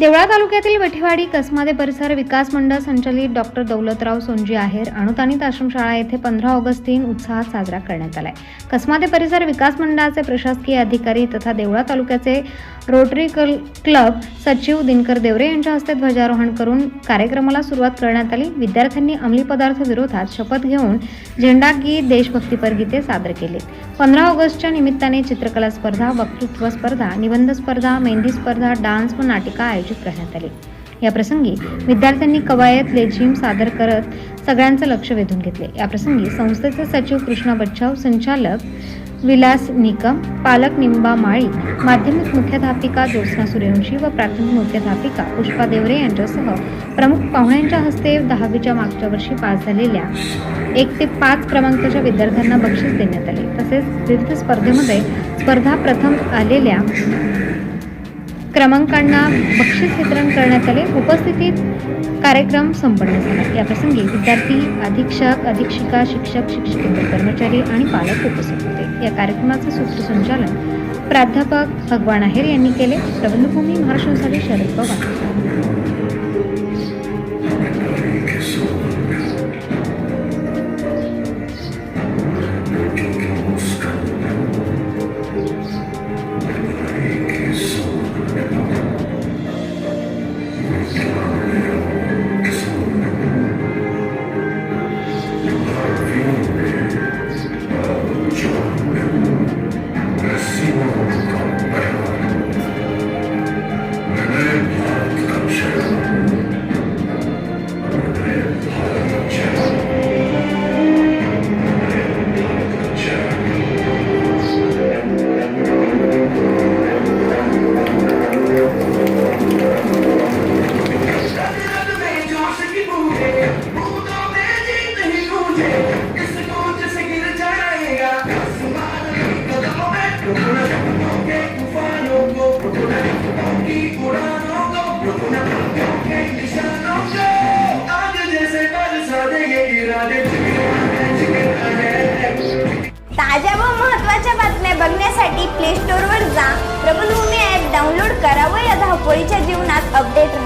देवळा तालुक्यातील वेठेवाडी कसमादे परिसर विकास मंडळ संचालित डॉक्टर दौलतराव सोनजी आहेर अनुदानित आश्रमशाळा येथे पंधरा ऑगस्ट दिन उत्साहात साजरा करण्यात आलाय. कसमादे परिसर विकास मंडळाचे प्रशासकीय अधिकारी तथा देवळा तालुक्याचे रोटरी कल क्लब सचिव दिनकर देवरे यांच्या हस्ते ध्वजारोहण करून कार्यक्रमाला सुरुवात करण्यात आली. विद्यार्थ्यांनी अंमली पदार्थ विरोधात शपथ घेऊन झेंडा गीत देशभक्तीपर गीते सादर केले पंधरा ऑगस्टच्या निमित्ताने चित्रकला स्पर्धा वक्तृत्व स्पर्धा निबंध स्पर्धा मेहंदी स्पर्धा डान्स व नाटिका आयोजित करण्यात आली. या प्रसंगी विद्यार्थ्यांनी कवायत लेझिम सादर करत सगळ्यांचं लक्ष वेधून घेतले. या प्रसंगी संस्थेचे सचिव कृष्णा बच्छाव संचालक विलास निकम पालक निंबा माळी माध्यमिक मुख्याध्यापिका ज्योत्स्ना सूर्यवंशी व प्राथमिक मुख्याध्यापिका पुष्पा देवरे यांच्यासह प्रमुख पाहुण्यांच्या हस्ते दहावीच्या मागच्या वर्षी पास झालेल्या एक ते पाच क्रमांकाच्या विद्यार्थ्यांना बक्षीस देण्यात आले. तसेच विविध स्पर्धेमध्ये स्पर्धा प्रथम आलेल्या क्रमांकांना बक्षीस वितरण करण्यात आले. उपस्थितीत कार्यक्रम संपन्न झाला. या प्रसंगी विद्यार्थी अधीक्षक अधीक्षिका शिक्षक शिक्षकेतर कर्मचारी आणि पालक उपस्थित होते. या कार्यक्रमाचे सूत्रसंचालन प्राध्यापक भगवान आहेर यांनी केले. प्रबंधभूमी महाराष्ट्रासाठी शरद पवार. ताज्या व महत्त्वाच्या बातम्या बघण्यासाठी प्ले स्टोअरवर जा. प्रबलभूमी ॲप डाउनलोड करा व या धावपळीच्या जीवनात अपडेट